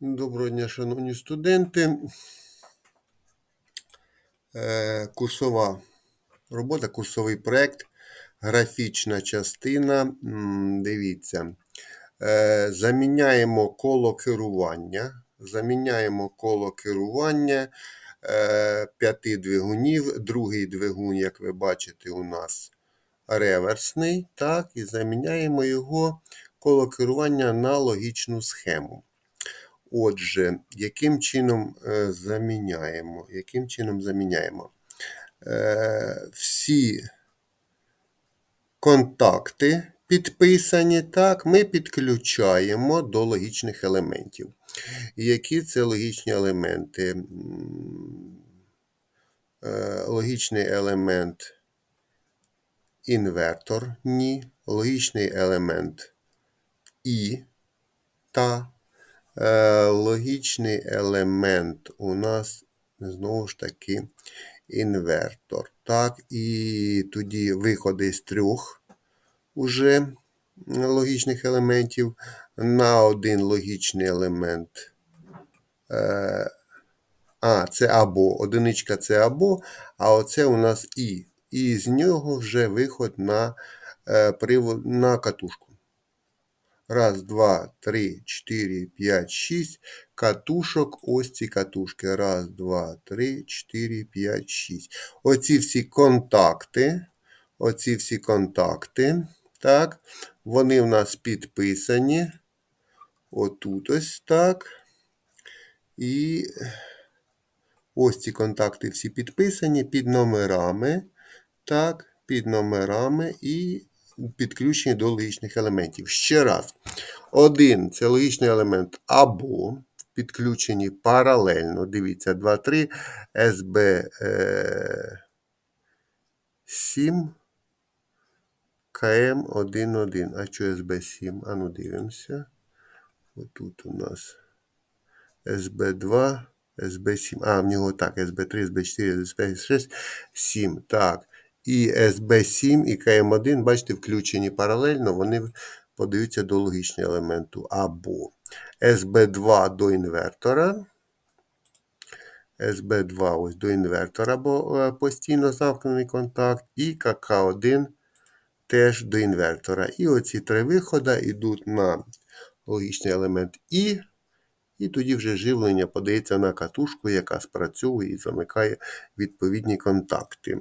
Доброго дня, шановні студенти. Е, Курсова робота, курсовий проєкт, графічна частина. Дивіться. Е, Заміняємо коло керування. Заміняємо коло керування е, п'яти двигунів. Другий двигун, як ви бачите, у нас реверсний. Так, і заміняємо його коло керування на логічну схему. Отже, яким чином е, заміняємо? Яким чином заміняємо? Е, всі контакти підписані, так, ми підключаємо до логічних елементів. Які це логічні елементи? Е, Логічний елемент інвертор ні, логічний елемент і та. Е, Логічний елемент у нас знову ж таки інвертор. Так, і тоді виходи з трьох уже логічних елементів на один логічний елемент. Е, А, це або. Одиничка це або, а оце у нас і. І з нього вже виход на, е, на катушку. Раз, два, три, чотири, п'ять, шість. Катушок. Ось ці катушки. Раз, два, три, чотири, п'ять, шість. Оці всі контакти. Оці всі контакти. Так. Вони в нас підписані. Отут ось так. І ось ці контакти всі підписані під номерами. Так, під номерами і підключені до логічних елементів. Ще раз. Один це логічний елемент або підключені паралельно. Дивіться, 2, 3, СБ 7, КМ 1, 1. А що СБ 7? А ну дивимося. Отут у нас СБ 2, СБ 7. А, в нього так, СБ 3, СБ 4, СБ 6, 7. Так. І СБ7 і КМ1, бачите, включені паралельно, вони подаються до логічного елементу або СБ2 до інвертора. СБ2 ось до інвертора, бо е, постійно замкнений контакт, і КК1 теж до інвертора. І оці три виходи йдуть на логічний елемент І, і тоді вже живлення подається на катушку, яка спрацьовує і замикає відповідні контакти.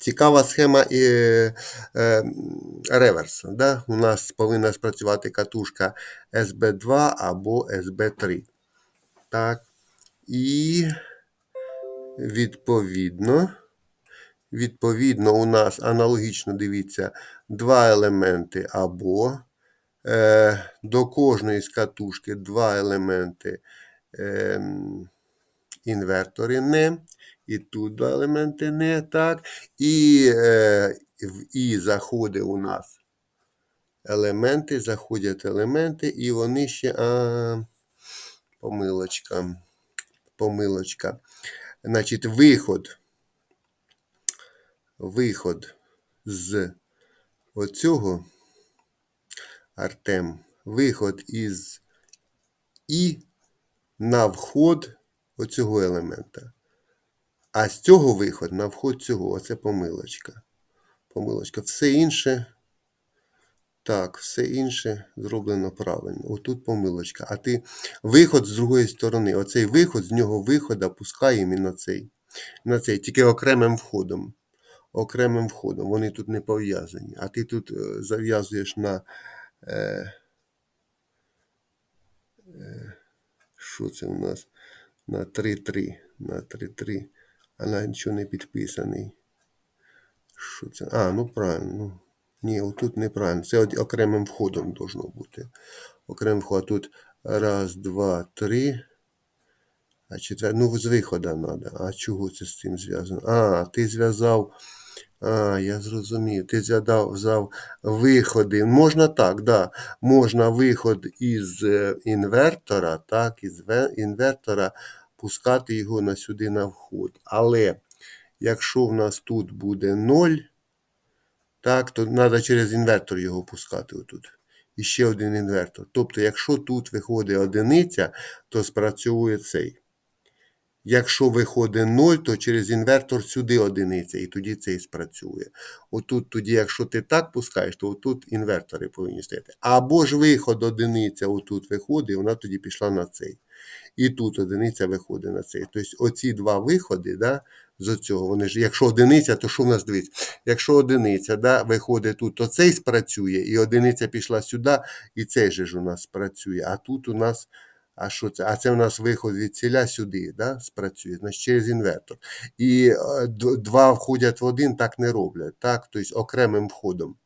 Цікава схема і е, реверс. Да? У нас повинна спрацювати катушка SB2 або SB3. Так. І відповідно, відповідно, у нас аналогічно дивіться два елементи або е, до кожної з катушки два елементи е, інвертори не. І тут елементи не так. І е, в І заходить у нас елементи, заходять елементи, і вони ще. А, помилочка. Помилочка. Значить, виход. Виход з оцього Артем. Виход із І на вход оцього елемента. А з цього виход на вход цього. Оце помилочка. Помилочка. Все інше. Так, все інше зроблено правильно. Отут помилочка. А ти виход з другої сторони. Оцей виход, з нього виходу пускаємо і на цей. На цей, тільки окремим входом. Окремим входом. Вони тут не пов'язані. А ти тут е, зав'язуєш на. Е, е, що це у нас? На 3-3. На 3-3. А на нічого не підписаний. Що це? А, ну правильно. Ну, ні, отут неправильно. Це окремим входом должно бути. Окремим входом. Тут раз, два, три. А четвер... Ну, з виходу треба. А чого це з цим зв'язано? А, ти зв'язав. А, я зрозумів. Ти зв'язав виходи. Можна так, да. Можна виход із е, інвертора, так, із ве- інвертора пускати його на сюди на вход. Але якщо в нас тут буде 0, так, то треба через інвертор його пускати отут. і ще один інвертор. Тобто, якщо тут виходить одиниця, то спрацьовує цей. Якщо виходить 0, то через інвертор сюди одиниця, і тоді цей спрацює. Отут, тоді, якщо ти так пускаєш, то отут інвертори повинні стояти. Або ж виход одиниця отут виходить, і вона тоді пішла на цей. І тут одиниця виходить на цей. Тобто оці два виходи, да, з цього, вони ж, якщо одиниця, то що в нас дивіться? Якщо одиниця да, виходить тут, то цей спрацює, і одиниця пішла сюди, і цей же ж у нас спрацює. А тут у нас. А що це? А це у нас виход від ціля сюди, да, спрацює, значить через інвертор. І е, два входять в один, так не роблять. Так? Тобто окремим входом.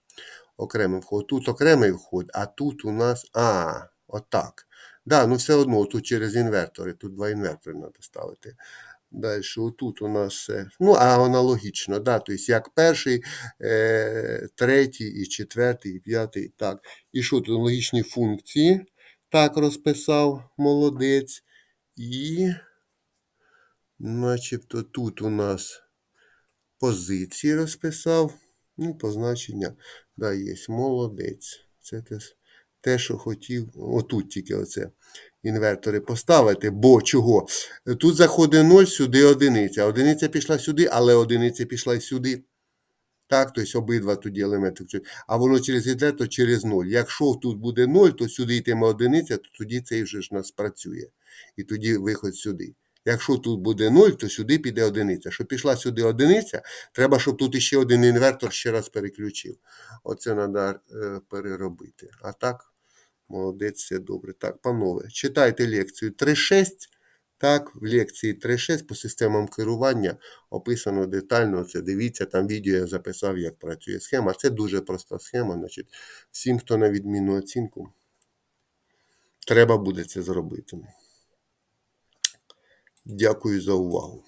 Окремим входом. Тут окремий вход, а тут у нас. А, отак. Да, ну все одно тут через інвертори. Тут два інвертори треба ставити. Далі, отут у нас. Ну, а аналогічно, да, тобто як перший, е, третій, і четвертий, і п'ятий. Так. І що тут логічні функції? Так розписав молодець. І, начебто, тут у нас позиції розписав. Ну, позначення, да, є. Молодець. Це те, с- те, що хотів. Отут тільки оце інвертори поставити. Бо чого? Тут заходить 0, сюди одиниця. Одиниця пішла сюди, але одиниця пішла й сюди. Так, тобто обидва тоді елементи. А воно через іде, то через 0. Якщо тут буде 0, то сюди йтиме одиниця, то тоді цей вже ж нас працює. І тоді виход сюди. Якщо тут буде 0, то сюди піде одиниця. Щоб пішла сюди одиниця, треба, щоб тут іще один інвертор ще раз переключив. Оце треба переробити. А так, молодець, все добре. Так, панове, читайте лекцію 3.6. Так, в лекції 3.6 по системам керування описано детально. Це дивіться, там відео я записав, як працює схема. Це дуже проста схема. Значить, всім, хто на відмінну оцінку, треба буде це зробити. Дякую за увагу.